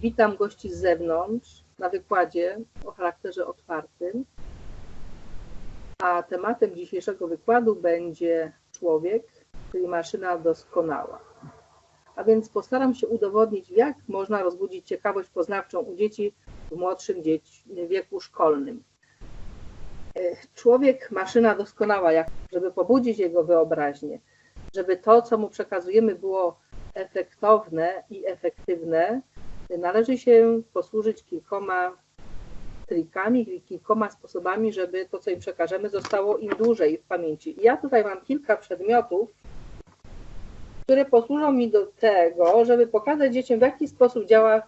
Witam gości z zewnątrz na wykładzie o charakterze otwartym. A tematem dzisiejszego wykładu będzie człowiek, czyli maszyna doskonała. A więc postaram się udowodnić, jak można rozbudzić ciekawość poznawczą u dzieci w młodszym dzieci, wieku szkolnym. Człowiek, maszyna doskonała, jak, żeby pobudzić jego wyobraźnię, żeby to, co mu przekazujemy, było efektowne i efektywne, należy się posłużyć kilkoma trikami, kilkoma sposobami, żeby to, co im przekażemy, zostało im dłużej w pamięci. Ja tutaj mam kilka przedmiotów, które posłużą mi do tego, żeby pokazać dzieciom, w jaki sposób działa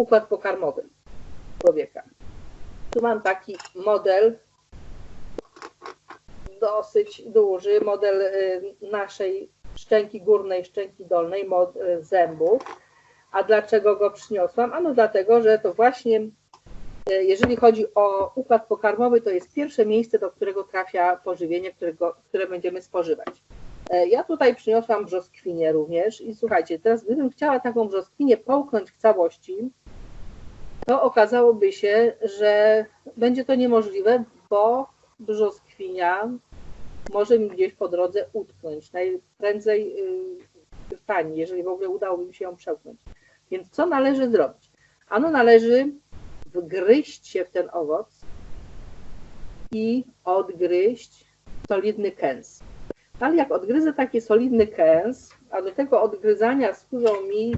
układ pokarmowy człowieka. Tu mam taki model dosyć duży, model y, naszej szczęki górnej, szczęki dolnej, y, zębów. A dlaczego go przyniosłam? Ano dlatego, że to właśnie, y, jeżeli chodzi o układ pokarmowy, to jest pierwsze miejsce, do którego trafia pożywienie, którego, które będziemy spożywać. Ja tutaj przyniosłam brzoskwinię również i słuchajcie, teraz gdybym chciała taką brzoskwinię połknąć w całości, to okazałoby się, że będzie to niemożliwe, bo brzoskwinia może mi gdzieś po drodze utknąć. Najprędzej w pani, jeżeli w ogóle udałoby mi się ją przełknąć. Więc co należy zrobić? Ano należy wgryźć się w ten owoc i odgryźć solidny kęs. Ale jak odgryzę taki solidny kęs, a do tego odgryzania służą mi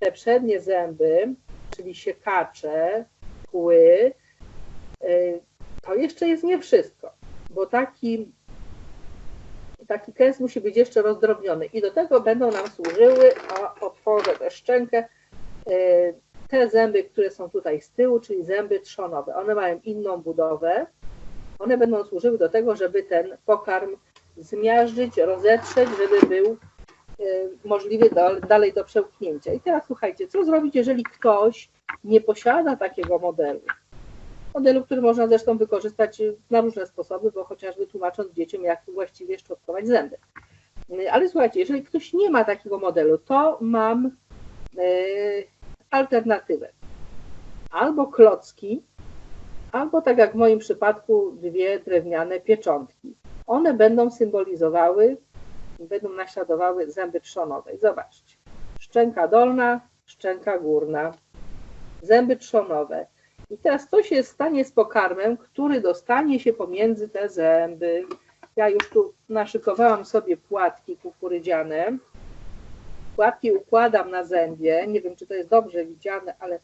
te przednie zęby, czyli siekacze, kły, y, to jeszcze jest nie wszystko, bo taki, taki kęs musi być jeszcze rozdrobniony i do tego będą nam służyły, a otworzę tę szczękę, y, te zęby, które są tutaj z tyłu, czyli zęby trzonowe. One mają inną budowę. One będą służyły do tego, żeby ten pokarm zmiażdżyć, rozetrzeć, żeby był y, możliwy do, dalej do przełknięcia. I teraz słuchajcie, co zrobić, jeżeli ktoś nie posiada takiego modelu? Modelu, który można zresztą wykorzystać na różne sposoby, bo chociażby tłumacząc dzieciom, jak właściwie szczotkować zęby. Ale słuchajcie, jeżeli ktoś nie ma takiego modelu, to mam e, alternatywę. Albo klocki, albo tak jak w moim przypadku, dwie drewniane pieczątki. One będą symbolizowały, będą naśladowały zęby trzonowe. Zobaczcie. Szczęka dolna, szczęka górna. Zęby trzonowe. I teraz co się stanie z pokarmem, który dostanie się pomiędzy te zęby. Ja już tu naszykowałam sobie płatki kukurydziane. Płatki układam na zębie. Nie wiem, czy to jest dobrze widziane, ale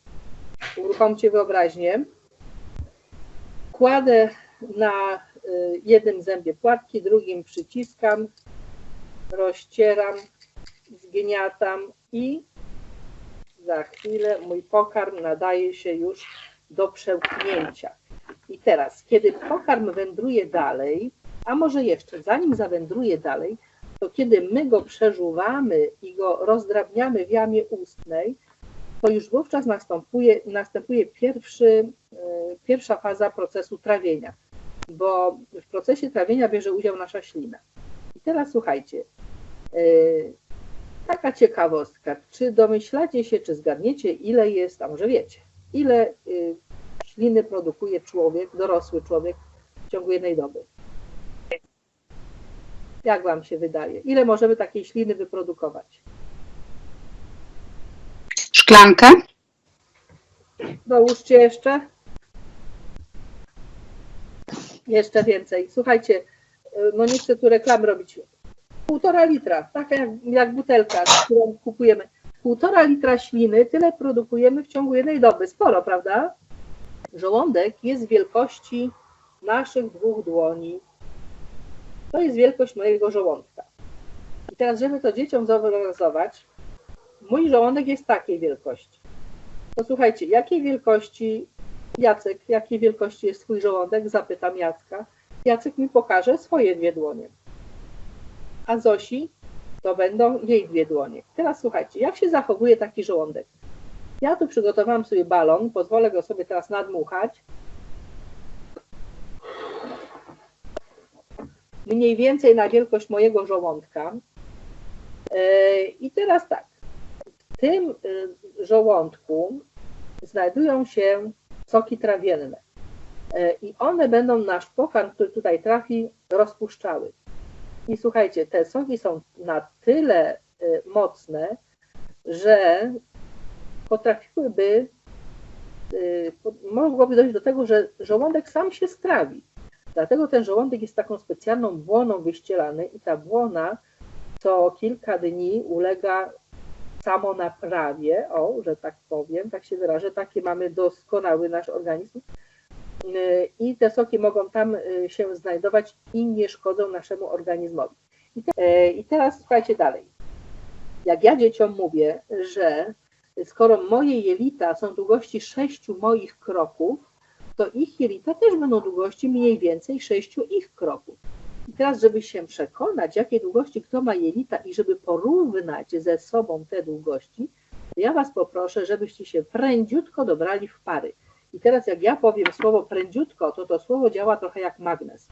uruchomcie wyobraźnię. Kładę na y, jednym zębie płatki, drugim przyciskam, rozcieram, zgniatam i za chwilę mój pokarm nadaje się już do przełknięcia. I teraz, kiedy pokarm wędruje dalej, a może jeszcze zanim zawędruje dalej, to kiedy my go przeżuwamy i go rozdrabniamy w jamie ustnej, to już wówczas następuje, następuje pierwszy, e, pierwsza faza procesu trawienia, bo w procesie trawienia bierze udział nasza ślina. I teraz słuchajcie, e, taka ciekawostka, czy domyślacie się, czy zgadniecie, ile jest, a może wiecie, ile y, śliny produkuje człowiek, dorosły człowiek w ciągu jednej doby. Jak Wam się wydaje? Ile możemy takiej śliny wyprodukować? Szklankę? Dołóżcie jeszcze. Jeszcze więcej. Słuchajcie, y, no nie chcę tu reklamy robić. Półtora litra, taka jak, jak butelka, którą kupujemy półtora litra śliny, tyle produkujemy w ciągu jednej doby. Sporo, prawda? Żołądek jest wielkości naszych dwóch dłoni. To jest wielkość mojego żołądka. I teraz, żeby to dzieciom zobrazować, mój żołądek jest takiej wielkości. Posłuchajcie, jakiej wielkości, Jacek, jakiej wielkości jest twój żołądek? Zapytam Jacka. Jacek mi pokaże swoje dwie dłonie. A Zosi to będą jej dwie dłonie. Teraz słuchajcie, jak się zachowuje taki żołądek? Ja tu przygotowałam sobie balon, pozwolę go sobie teraz nadmuchać. Mniej więcej na wielkość mojego żołądka. E, I teraz tak, w tym e, żołądku znajdują się soki trawienne. E, I one będą nasz pokarm, który tutaj trafi, rozpuszczały. I słuchajcie, te soki są na tyle e, mocne, że potrafiłyby, e, mogłoby dojść do tego, że żołądek sam się strawi. Dlatego ten żołądek jest taką specjalną błoną wyścielany i ta błona co kilka dni ulega samonaprawie, o, że tak powiem, tak się wyrażę, taki mamy doskonały nasz organizm i te soki mogą tam się znajdować i nie szkodzą naszemu organizmowi. I, te, I teraz słuchajcie dalej. Jak ja dzieciom mówię, że skoro moje jelita są długości sześciu moich kroków, to ich jelita też będą długości mniej więcej sześciu ich kroków. I teraz, żeby się przekonać, jakie długości kto ma jelita i żeby porównać ze sobą te długości, to ja Was poproszę, żebyście się prędziutko dobrali w pary. I teraz jak ja powiem słowo prędziutko, to to słowo działa trochę jak magnes.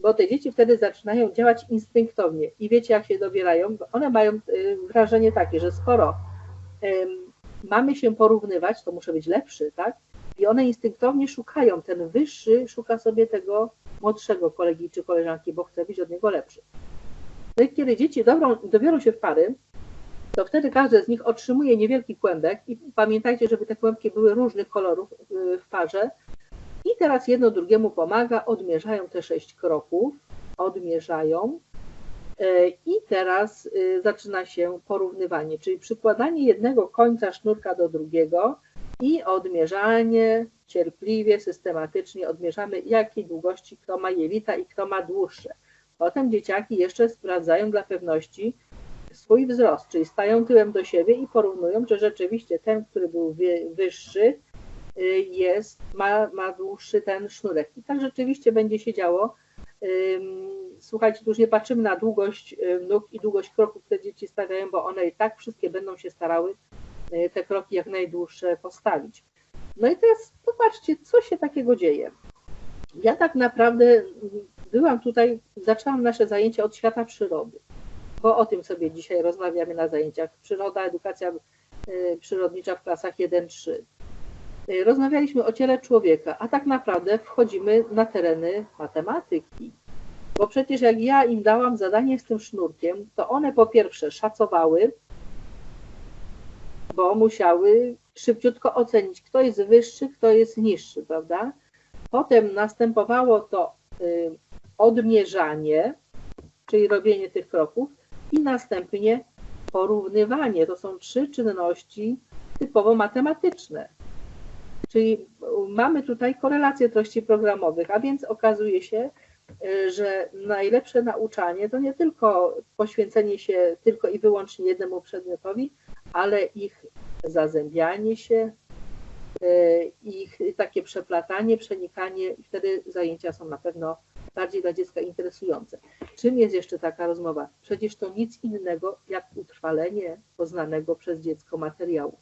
Bo te dzieci wtedy zaczynają działać instynktownie. I wiecie, jak się dobierają? One mają y, wrażenie takie, że skoro mamy się porównywać, to muszę być lepszy, tak? I one instynktownie szukają, ten wyższy szuka sobie tego młodszego kolegi czy koleżanki, bo chce być od niego lepszy. No i kiedy dzieci dobrą, dobiorą się w pary, to wtedy każde z nich otrzymuje niewielki kłębek i pamiętajcie, żeby te kłębki były różnych kolorów y, w parze. I teraz jedno drugiemu pomaga, odmierzają te sześć kroków, odmierzają y, i teraz y, zaczyna się porównywanie, czyli przykładanie jednego końca sznurka do drugiego i odmierzanie cierpliwie, systematycznie odmierzamy, jakiej długości kto ma jelita i kto ma dłuższe. Potem dzieciaki jeszcze sprawdzają dla pewności swój wzrost, czyli stają tyłem do siebie i porównują, że rzeczywiście ten, który był wyższy, y, jest, ma, ma dłuższy ten sznurek. I tak rzeczywiście będzie się działo. Słuchajcie, tu już nie patrzymy na długość y, nóg i długość kroków, które dzieci stawiają, bo one i tak wszystkie będą się starały y, te kroki jak najdłuższe postawić. No i teraz popatrzcie, co się takiego dzieje. Ja tak naprawdę byłam tutaj, zaczęłam nasze zajęcia od świata przyrody, bo o tym sobie dzisiaj rozmawiamy na zajęciach. Przyroda, edukacja y, przyrodnicza w klasach 1-3. Y, rozmawialiśmy o ciele człowieka, a tak naprawdę wchodzimy na tereny matematyki. Bo przecież jak ja im dałam zadanie z tym sznurkiem, to one po pierwsze szacowały, bo musiały szybciutko ocenić, kto jest wyższy, kto jest niższy, prawda? Potem następowało to y, odmierzanie, czyli robienie tych kroków i następnie porównywanie. To są trzy czynności typowo matematyczne. Czyli mamy tutaj korelację treści programowych, a więc okazuje się, y, że najlepsze nauczanie to nie tylko poświęcenie się tylko i wyłącznie jednemu przedmiotowi, ale ich zazębianie się, e, ich takie przeplatanie, przenikanie i wtedy zajęcia są na pewno bardziej dla dziecka interesujące. Czym jest jeszcze taka rozmowa? Przecież to nic innego jak utrwalenie poznanego przez dziecko materiału.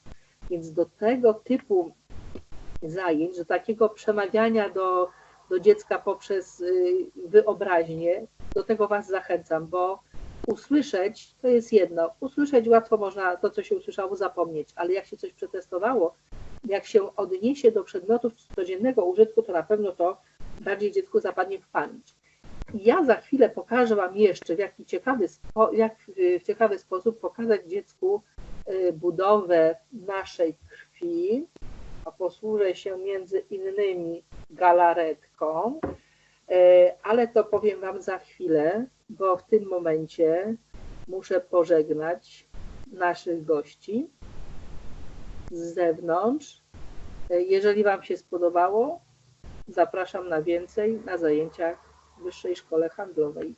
Więc do tego typu zajęć, do takiego przemawiania do, do dziecka poprzez y, wyobraźnię, do tego Was zachęcam, bo usłyszeć to jest jedno. Usłyszeć łatwo można to, co się usłyszało, zapomnieć, ale jak się coś przetestowało, jak się odniesie do przedmiotów codziennego użytku, to na pewno to bardziej dziecku zapadnie w pamięć. ja za chwilę pokażę Wam jeszcze, w jaki ciekawy, spo, jak w ciekawy sposób pokazać dziecku y, budowę naszej krwi, a posłużę się między innymi galaretką, y, ale to powiem Wam za chwilę bo w tym momencie muszę pożegnać naszych gości z zewnątrz. Jeżeli Wam się spodobało, zapraszam na więcej na zajęciach w Wyższej Szkole Handlowej.